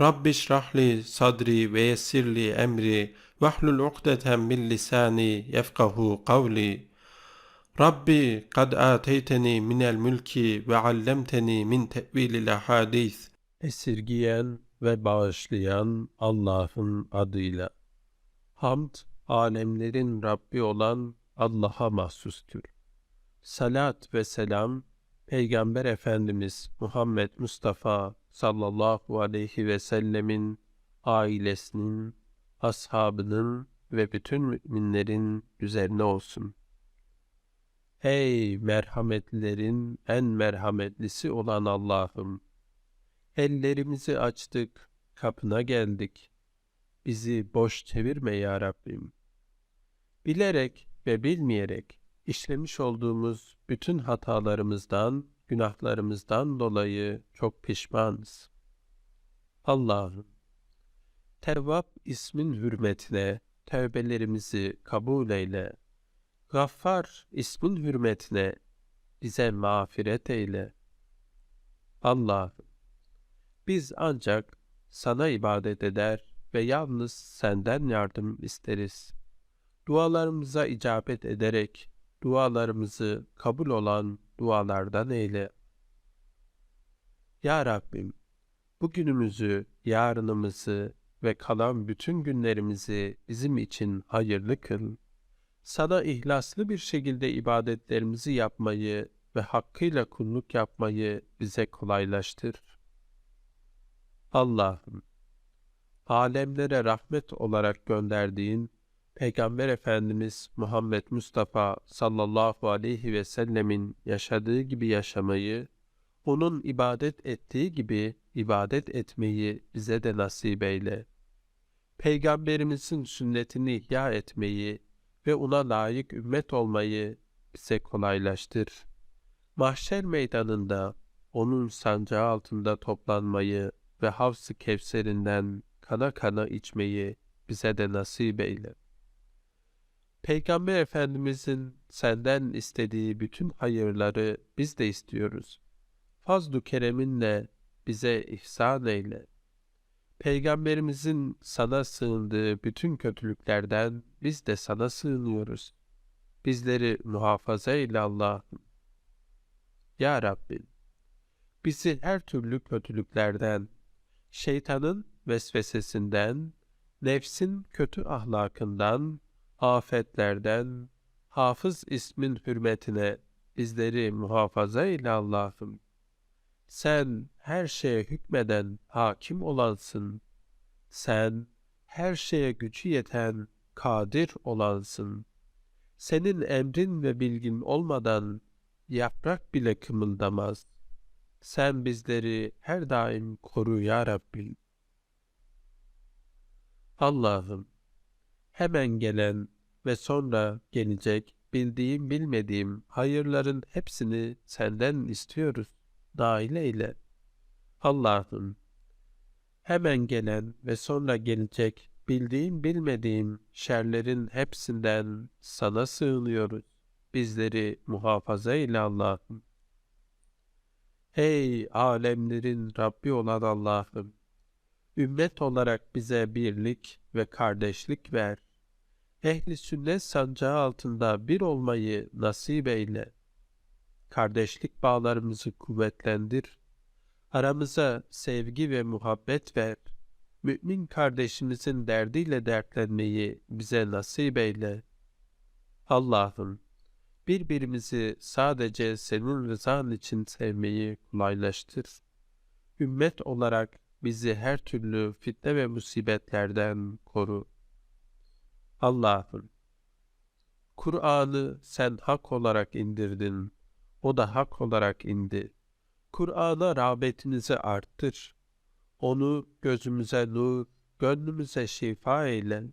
Rabbi şrahli sadri ve yessirli emri vahlul ukdeten min lisani yefkahu kavli. Rabbi kad ateyteni minel mülki ve allemteni min tevilil ahadis. Esirgiyen ve bağışlayan Allah'ın adıyla. Hamd, alemlerin Rabbi olan Allah'a mahsustur. Salat ve selam, Peygamber Efendimiz Muhammed Mustafa sallallahu aleyhi ve sellemin ailesinin, ashabının ve bütün müminlerin üzerine olsun. Ey merhametlilerin en merhametlisi olan Allah'ım! Ellerimizi açtık, kapına geldik. Bizi boş çevirme ya Rabbim. Bilerek ve bilmeyerek işlemiş olduğumuz bütün hatalarımızdan, günahlarımızdan dolayı çok pişmanız. Allah'ım, Tevvap ismin hürmetine tevbelerimizi kabul eyle. Gaffar ismin hürmetine bize mağfiret eyle. Allah'ım, biz ancak sana ibadet eder ve yalnız senden yardım isteriz. Dualarımıza icabet ederek dualarımızı kabul olan dualardan eyle. Ya Rabbim, bugünümüzü, yarınımızı ve kalan bütün günlerimizi bizim için hayırlı kıl. Sana ihlaslı bir şekilde ibadetlerimizi yapmayı ve hakkıyla kulluk yapmayı bize kolaylaştır. Allah'ım, alemlere rahmet olarak gönderdiğin Peygamber Efendimiz Muhammed Mustafa sallallahu aleyhi ve sellemin yaşadığı gibi yaşamayı, onun ibadet ettiği gibi ibadet etmeyi bize de nasip eyle. Peygamberimizin sünnetini ihya etmeyi ve ona layık ümmet olmayı bize kolaylaştır. Mahşer meydanında onun sancağı altında toplanmayı ve havs-ı kevserinden kana kana içmeyi bize de nasip eyle. Peygamber Efendimizin senden istediği bütün hayırları biz de istiyoruz. Fazlu kereminle bize ihsan eyle. Peygamberimizin sana sığındığı bütün kötülüklerden biz de sana sığınıyoruz. Bizleri muhafaza eyle Allah'ım. Ya Rabbim, bizi her türlü kötülüklerden, şeytanın vesvesesinden, nefsin kötü ahlakından, afetlerden, hafız ismin hürmetine bizleri muhafaza eyle Allah'ım. Sen her şeye hükmeden hakim olansın. Sen her şeye gücü yeten kadir olansın. Senin emrin ve bilgin olmadan yaprak bile kımıldamaz. Sen bizleri her daim koru ya Rabbim. Allah'ım, hemen gelen ve sonra gelecek bildiğim bilmediğim hayırların hepsini senden istiyoruz. Dahil eyle. Allah'ım, hemen gelen ve sonra gelecek bildiğim bilmediğim şerlerin hepsinden sana sığınıyoruz. Bizleri muhafaza eyle Allah'ım. Ey alemlerin Rabbi olan Allah'ım! Ümmet olarak bize birlik ve kardeşlik ver. Ehli sünnet sancağı altında bir olmayı nasip eyle. Kardeşlik bağlarımızı kuvvetlendir. Aramıza sevgi ve muhabbet ver. Mümin kardeşimizin derdiyle dertlenmeyi bize nasip eyle. Allah'ım, birbirimizi sadece senin rızan için sevmeyi kolaylaştır. Ümmet olarak bizi her türlü fitne ve musibetlerden koru. Allah'ım, Kur'an'ı sen hak olarak indirdin, o da hak olarak indi. Kur'an'a rağbetinizi arttır. Onu gözümüze nur, gönlümüze şifa eyle.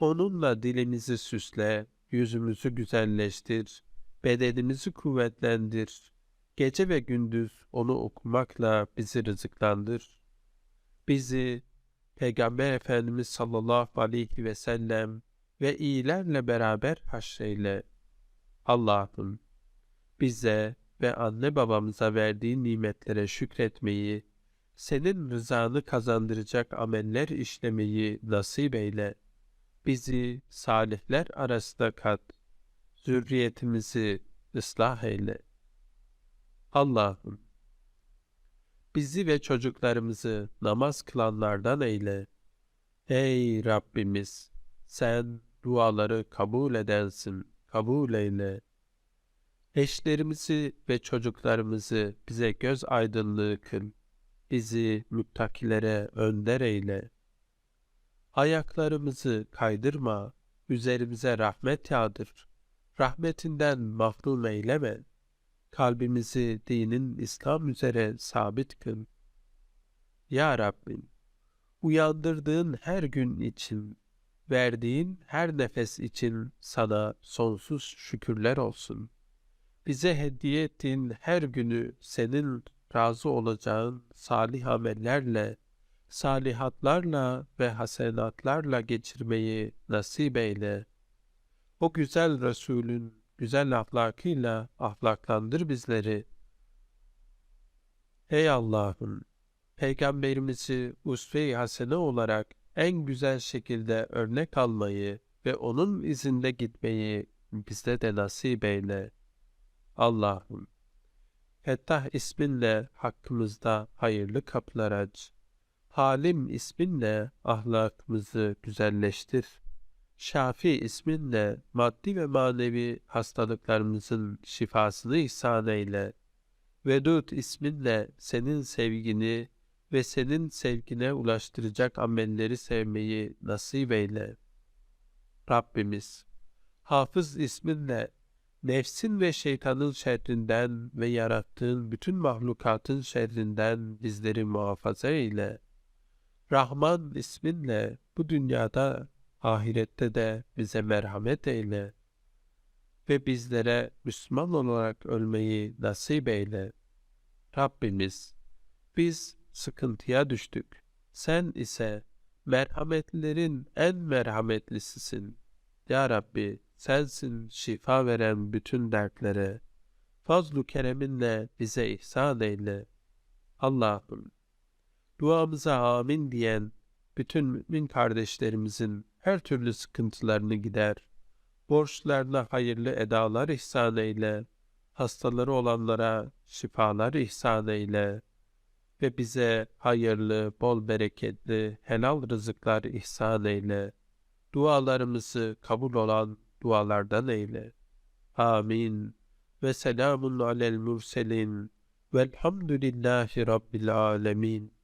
Onunla dilimizi süsle, yüzümüzü güzelleştir, bedenimizi kuvvetlendir. Gece ve gündüz onu okumakla bizi rızıklandır. Bizi Peygamber Efendimiz sallallahu aleyhi ve sellem ve iyilerle beraber haşreyle. Allah'ım bize ve anne babamıza verdiğin nimetlere şükretmeyi, senin rızanı kazandıracak ameller işlemeyi nasip eyle. Bizi salihler arasında kat, zürriyetimizi ıslah eyle. Allah'ım, bizi ve çocuklarımızı namaz kılanlardan eyle. Ey Rabbimiz, sen duaları kabul edensin, kabul eyle. Eşlerimizi ve çocuklarımızı bize göz aydınlığı kıl. Bizi müttakilere önder eyle. Ayaklarımızı kaydırma, üzerimize rahmet yağdır. Rahmetinden mahrum eyleme. Kalbimizi dinin İslam üzere sabit kıl. Ya Rabbim, uyandırdığın her gün için, verdiğin her nefes için sana sonsuz şükürler olsun. Bize hediye ettiğin her günü senin razı olacağın salih amellerle, salihatlarla ve hasenatlarla geçirmeyi nasip eyle. O güzel Resulün güzel ahlakıyla ahlaklandır bizleri. Ey Allah'ım! Peygamberimizi usve-i hasene olarak en güzel şekilde örnek almayı ve onun izinde gitmeyi bizde de nasip eyle. Allah'ım! Fettah isminle hakkımızda hayırlı kapılar aç. Halim isminle ahlakımızı güzelleştir. Şafi isminle maddi ve manevi hastalıklarımızın şifasını ihsan eyle. Vedud isminle senin sevgini ve senin sevgine ulaştıracak amelleri sevmeyi nasip eyle. Rabbimiz, Hafız isminle nefsin ve şeytanın şerrinden ve yarattığın bütün mahlukatın şerrinden bizleri muhafaza eyle. Rahman isminle bu dünyada, ahirette de bize merhamet eyle ve bizlere Müslüman olarak ölmeyi nasip eyle. Rabbimiz, biz sıkıntıya düştük. Sen ise merhametlilerin en merhametlisisin. Ya Rabbi, sensin şifa veren bütün dertlere. Fazlu kereminle bize ihsan eyle. Allah'ım, duamıza amin diyen bütün mümin kardeşlerimizin her türlü sıkıntılarını gider. Borçlarına hayırlı edalar ihsan eyle. Hastaları olanlara şifalar ihsan eyle. Ve bize hayırlı, bol bereketli, helal rızıklar ihsan eyle. Dualarımızı kabul olan dualardan eyle. Amin. Ve selamun alel murselin. Velhamdülillahi Rabbil alemin.